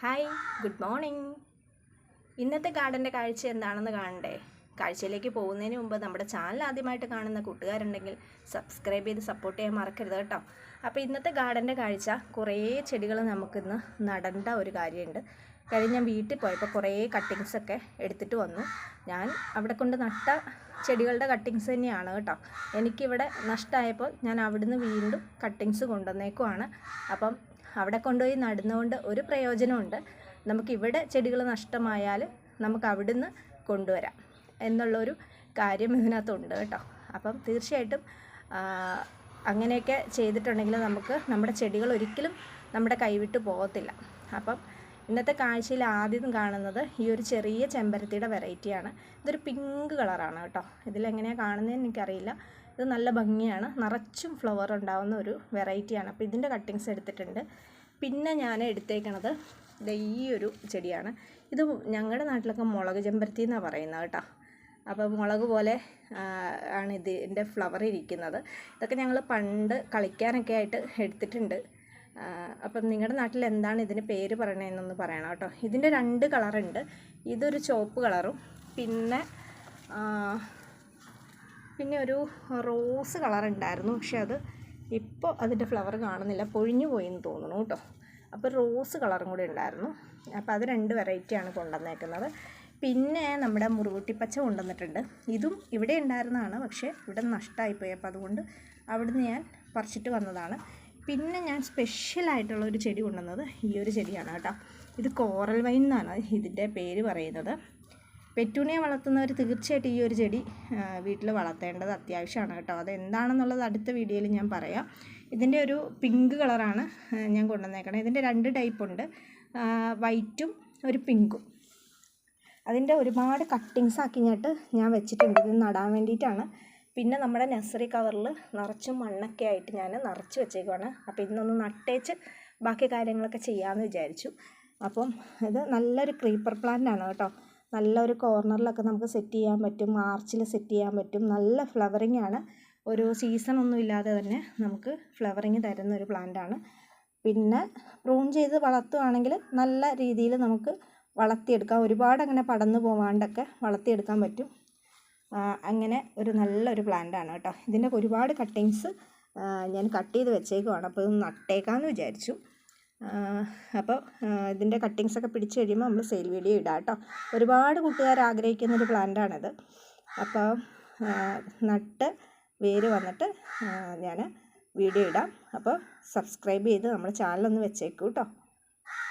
Hi good morning. ഇന്നത്തെ ഗാർഡന്റെ കാഴ്ച എന്താണെന്ന് കാണണ്ടേ? കാഴ്ചയിലേക്ക് പോകുന്നതിന് മുമ്പ് നമ്മുടെ ചാനൽ ആദ്യമായിട്ട് കാണുന്ന കൂട്ടുകാരുണ്ടെങ്കിൽ സബ്സ്ക്രൈബ് ചെയ്ത് സപ്പോർട്ട് ചെയ്യാൻ മറക്കരുത് കേട്ടോ. അപ്പോൾ ഇന്നത്തെ ഗാർഡന്റെ കാഴ്ച കുറേ ചെടികൾ നമുക്കിന്ന് നടണ്ട ഒരു കാര്യമുണ്ട്. കാര്യം ഞാൻ വീട്ടിൽ പോയപ്പോൾ കുറേ കട്ടിങ്സൊക്കെ എടുത്തിട്ട് വന്നു. ഞാൻ അവിടെ കൊണ്ട് നട്ട ചെടികളുടെ കട്ടിങ്സ് തന്നെയാണ് കേട്ടോ. എനിക്കിവിടെ നഷ്ടമായപ്പോൾ ഞാൻ അവിടുന്ന് വീണ്ടും കട്ടിങ്സ് കൊണ്ടുവന്നേക്കുവാണ്. അപ്പം അവിടെ കൊണ്ടുപോയി നടുന്നതുകൊണ്ട് ഒരു പ്രയോജനമുണ്ട്. നമുക്കിവിടെ ചെടികൾ നഷ്ടമായാൽ നമുക്ക് അവിടുന്ന് കൊണ്ടുവരാം എന്നുള്ളൊരു കാര്യം ഇതിനകത്തുണ്ട് കേട്ടോ. അപ്പം തീർച്ചയായിട്ടും അങ്ങനെയൊക്കെ ചെയ്തിട്ടുണ്ടെങ്കിൽ നമുക്ക് നമ്മുടെ ചെടികൾ ഒരിക്കലും നമ്മുടെ കൈവിട്ട് പോകത്തില്ല. അപ്പം ഇന്നത്തെ കാഴ്ചയിൽ ആദ്യം കാണുന്നത് ഈ ഒരു ചെറിയ ചെമ്പരത്തിയുടെ വെറൈറ്റിയാണ് ഇതൊരു പിങ്ക് കളറാണ് കേട്ടോ. ഇതിലെങ്ങനെയാണ് കാണുന്നതെന്ന് എനിക്കറിയില്ല. ഇത് നല്ല ഭംഗിയാണ്. നിറച്ചും ഫ്ലവർ ഉണ്ടാവുന്ന ഒരു വെറൈറ്റിയാണ് അപ്പോൾ ഇതിന്റെ കട്ടിങ്സ് എടുത്തിട്ടുണ്ട്. പിന്നെ ഞാൻ എടുത്തേക്കണത് ഈ ഒരു ചെടിയാണ്. ഇത് ഞങ്ങളുടെ നാട്ടിലൊക്കെ മുളക് ചെമ്പരത്തി എന്നാണ് പറയുന്നത് കേട്ടോ. അപ്പോൾ മുളക് പോലെ ആണ് ഇതിന്റെ ഫ്ലവർ ഇരിക്കുന്നത്. ഇതൊക്കെ ഞങ്ങൾ പണ്ട് കളിക്കാനൊക്കെ ആയിട്ട് എടുത്തിട്ടുണ്ട്. അപ്പം നിങ്ങളുടെ നാട്ടിൽ എന്താണ് ഇതിന് പേര് പറയണതെന്നൊന്ന് പറയണം കേട്ടോ. ഇതിന്റെ രണ്ട് കളറുണ്ട്. ഇതൊരു ചുവപ്പ് കളറും പിന്നെ പിന്നെ ഒരു റോസ് കളർ ഉണ്ടായിരുന്നു പക്ഷെ അത് ഇപ്പോൾ അതിന്റെ ഫ്ലവർ കാണുന്നില്ല. പൊഴിഞ്ഞു പോയി എന്ന് തോന്നുന്നു കേട്ടോ. അപ്പോൾ റോസ് കളറും കൂടി ഉണ്ടായിരുന്നു. അപ്പോൾ അത് രണ്ട് വെറൈറ്റിയാണ് കൊണ്ടുവന്നേക്കുന്നത്. പിന്നെ നമ്മുടെ മുറുകുട്ടിപ്പച്ച കൊണ്ടുവന്നിട്ടുണ്ട്. ഇതും ഇവിടെ ഉണ്ടായിരുന്നതാണ് പക്ഷേ ഇവിടെ നഷ്ടമായിപ്പോയി അപ്പോൾ അതുകൊണ്ട് അവിടുന്ന് ഞാൻ പറിച്ചിട്ട് വന്നതാണ്. പിന്നെ ഞാൻ സ്പെഷ്യലായിട്ടുള്ള ഒരു ചെടി കൊണ്ടുവന്നത് ഈ ഒരു ചെടിയാണ് കേട്ടോ. ഇത് കോറൽ വൈൻ എന്നാണ് ഇതിന്റെ പേര് പറയുന്നത്. പെറ്റൂണിയെ വളർത്തുന്നവർ തീർച്ചയായിട്ടും ഈ ഒരു ചെടി വീട്ടിൽ വളർത്തേണ്ടത് അത്യാവശ്യമാണ് കേട്ടോ. അത് എന്താണെന്നുള്ളത് അടുത്ത വീഡിയോയിൽ ഞാൻ പറയാം. ഇതിന്റെ ഒരു പിങ്ക് കളറാണ് ഞാൻ കൊണ്ടുവന്നേക്കണം ഇതിന്റെ രണ്ട് ടൈപ്പ് ഉണ്ട്. വൈറ്റും ഒരു പിങ്കും. അതിന്റെ ഒരുപാട് കട്ടിങ്സ് ആക്കിഞ്ഞിട്ട് ഞാൻ വെച്ചിട്ടുണ്ട്. ഇത് നടാൻ വേണ്ടിയിട്ടാണ്. പിന്നെ നമ്മുടെ നഴ്സറി കവറിൽ നിറച്ച് മണ്ണൊക്കെ ആയിട്ട് ഞാൻ നിറച്ച് വെച്ചേക്കുവാണ്. അപ്പോൾ ഇന്നൊന്ന് നട്ടേച്ച് ബാക്കി കാര്യങ്ങളൊക്കെ ചെയ്യാമെന്ന് വിചാരിച്ചു. അപ്പം ഇത് നല്ലൊരു ക്രീപ്പർ പ്ലാന്റ് ആണ് കേട്ടോ. നല്ലൊരു കോർണറിലൊക്കെ നമുക്ക് സെറ്റ് ചെയ്യാൻ പറ്റും മാർച്ചിൽ സെറ്റ് ചെയ്യാൻ പറ്റും. നല്ല ഫ്ലവറിങ് ആണ്. ഒരു സീസൺ ഒന്നും ഇല്ലാതെ തന്നെ നമുക്ക് ഫ്ലവറിങ് തരുന്ന ഒരു പ്ലാന്റ് ആണ്. പിന്നെ പ്രൂൺ ചെയ്ത് വളർത്തുവാണെങ്കിൽ നല്ല രീതിയിൽ നമുക്ക് വളർത്തിയെടുക്കാം. ഒരുപാട് അങ്ങനെ പടന്നു പോവാണ്ടൊക്കെ വളർത്തിയെടുക്കാൻ പറ്റും. അങ്ങനെ ഒരു നല്ലൊരു പ്ലാന്റാണ് കേട്ടോ. ഇതിന്റെ ഒരുപാട് കട്ടിങ്സ് ഞാൻ കട്ട് ചെയ്ത് വെച്ചേക്കുവാണ്. അപ്പോൾ ഇത് നട്ടേക്കാമെന്ന് വിചാരിച്ചു. അപ്പോൾ ഇതിന്റെ കട്ടിങ്സ് ഒക്കെ പിടിച്ച് കഴിയുമ്പോൾ നമ്മൾ സെയിൽ വീഡിയോ ഇടാം കേട്ടോ. ഒരുപാട് കൂട്ടുകാർ ആഗ്രഹിക്കുന്ന ഒരു പ്ലാന്റാണിത് അപ്പോൾ നട്ട് വേര് വന്നിട്ട് ഞാൻ വീഡിയോ ഇടാം. അപ്പോൾ സബ്സ്ക്രൈബ് ചെയ്ത് നമ്മുടെ ചാനലൊന്ന് വെച്ചേക്കൂ കേട്ടോ.